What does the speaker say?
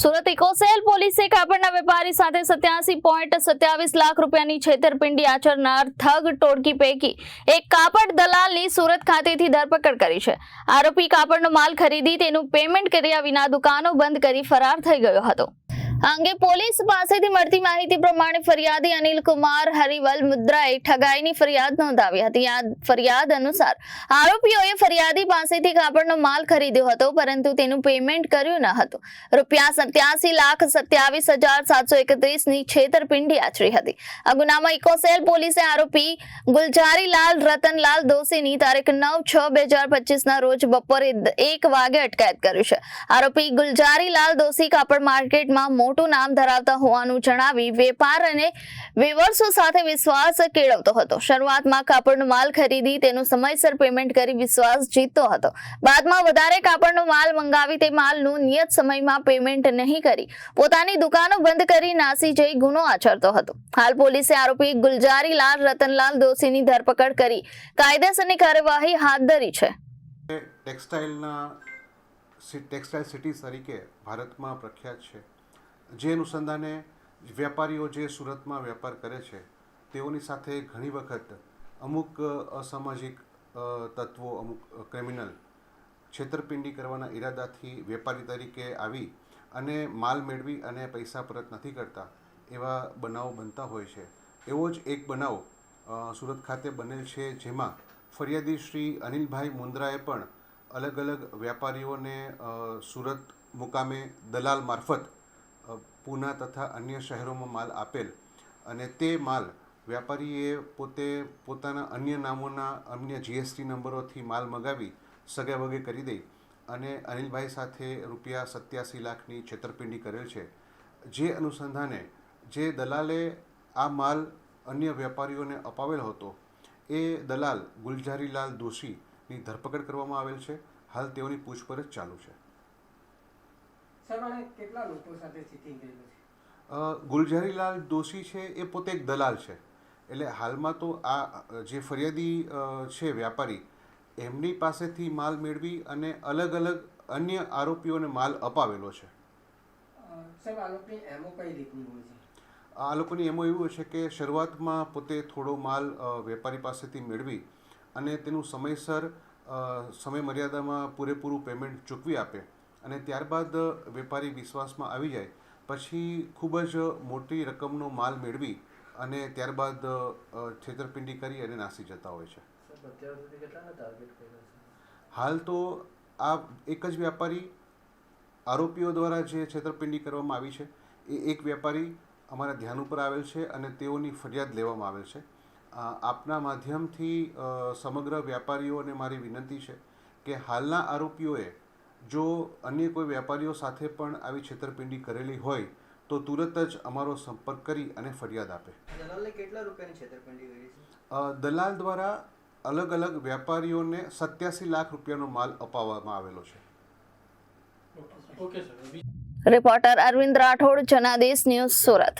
Surat eco cell પોલીસે કાપડના વેપારી સાથે સત્યાસી પોઈન્ટ સત્યાવીસ લાખ રૂપિયાની છેતરપિંડી આચરનાર થગ ટોળકી પૈકી એક કાપડ દલાલની સુરત ખાતેથી ધરપકડ કરી છે. આરોપી કાપડનો માલ ખરીદી તેનું પેમેન્ટ કર્યા વિના દુકાનો બંધ કરી ફરાર થઈ ગયો હતો. અંગે પોલીસ પાસેથી મળતી માહિતી પ્રમાણે ફરિયાદી અનિલ હરિવલ મુદ્રાએ ઠગાઈની ફરિયાદ નોંધાવી હતી. ફરિયાદ અનુસાર આરોપીઓએ ફરિયાદી પાસેથી કાપડનો માલ ખરીદ્યો હતો, પરંતુ તેનું પેમેન્ટ કર્યું ન હતું. રૂપિયા સત્યાસી લાખ સત્યાવીસ હજાર સાતસો એકત્રીસની છેતરપિંડી આચરી હતી. આ ગુનામાં ઇકોસેલ પોલીસે આરોપી ગુલજારીલાલ, રતનલાલ દોશીની તારીખ નવ છ બે હજાર પચીસના રોજ બપોરે એક વાગે અટકાયત કર્યું છે. આરોપી ગુલજારીલાલ દોશી કાપડ માર્કેટમાં મોટું નામ ધરાવતા હોવાનું જણાવી વેપાર અને વેવર્સો સાથે વિશ્વાસ કેળવતો હતો. શરૂઆતમાં કાપડનો માલ ખરીદી, તેનું સમયસર પેમેન્ટ કરી વિશ્વાસ જીતતો હતો. બાદમાં વધારે કાપડનો માલ મંગાવી તે માલનું નિયત સમયમાં પેમેન્ટ નહીં કરી. પોતાની દુકાનો બંધ કરી નાસી જઈ ગુનો આચરતો હતો. હાલ પોલીસે આરોપી ગુલજારીલાલ રતનલાલ દોશીની ધરપકડ કરી કાયદેસરની કાર્યવાહી હાથ ધરી છે. ટેક્સટાઇલના ટેક્સટાઇલ સિટી તરીકે ભારતમાં પ્રખ્યાત છે. જે અનુસંધાને વેપારીઓ જે સુરતમાં વેપાર કરે છે, તેઓની સાથે ઘણી વખત અમુક અસામાજિક તત્વો, અમુક ક્રિમિનલ છેતરપિંડી કરવાના ઈરાદાથી વેપારી તરીકે આવી અને માલ મેળવી અને પૈસા પરત નથી કરતા એવા બનાવો બનતા હોય છે. એવો જ એક બનાવ સુરત ખાતે બનેલ છે જેમાં ફરિયાદી શ્રી અનિલભાઈ મુંદ્રાએ પણ અલગ અલગ વેપારીઓને સુરત મુકામે દલાલ મારફત પૂના તથા અન્ય શહેરોમાં માલ આપેલ અને તે માલ વેપારીએ પોતે પોતાના અન્ય નામોના અન્ય જીએસટી નંબરોથી માલ મગાવી સગા વગે કરી દઈ અને અનિલભાઈ સાથે રૂપિયા સત્યાસી લાખની છેતરપિંડી કરેલ છે. જે અનુસંધાને જે દલાલે આ માલ અન્ય વેપારીઓને અપાવેલ હતો, એ દલાલ ગુલઝારીલાલ દોશીની ધરપકડ કરવામાં આવેલ છે. હાલ તેઓની પૂછપરછ ચાલુ છે. સર કેટલા લોકો સાથે ચીટિંગ કરેલું છે અ, દોશી છે એ પોતે એક દલાલ છે. એટલે હાલમાં તો આ જે ફરિયાદી છે વ્યાપારી એમની પાસેથી માલ મેળવી અને અલગ અલગ અન્ય આરોપીઓને માલ અપાવેલો છે. આ લોકોની એમો કઈ રીતની હોય છે? આ લોકોની એમાં એવું છે કે શરૂઆતમાં પોતે થોડો માલ વેપારી પાસેથી મેળવી અને તેનું સમયસર સમય મર્યાદામાં પૂરેપૂરું પેમેન્ટ ચૂકવી આપે. અને ત્યારબાદ વેપારી વિશ્વાસમાં આવી જાય પછી ખૂબ જ મોટી રકમનો માલ મેળવી અને ત્યારબાદ છેતરપિંડી કરી અને નાસી જતા હોય છે. હાલ તો આ એક જ વ્યાપારી આરોપીઓ દ્વારા જે છેતરપિંડી કરવામાં આવી છે એ એક વેપારી અમારા ધ્યાન ઉપર આવેલ છે અને તેઓની ફરિયાદ લેવામાં આવેલ છે. આપના માધ્યમથી સમગ્ર વેપારીઓને મારી વિનંતી છે કે હાલના આરોપીઓએ જો અન્ય કોઈ વેપારીઓ સાથે પણ આવી છેતરપિંડી કરેલી હોય તો તુરત જ અમારો સંપર્ક કરી અને ફરિયાદ આપે. દલાલે કેટલા રૂપિયાની છેતરપિંડી કરી છે? દલાલ દ્વારા અલગ અલગ વેપારીઓને સત્યાસી લાખ રૂપિયાનો માલ અપાવવામાં આવેલો છે. Okay reporter Arvind Rathod Janadesh news Surat.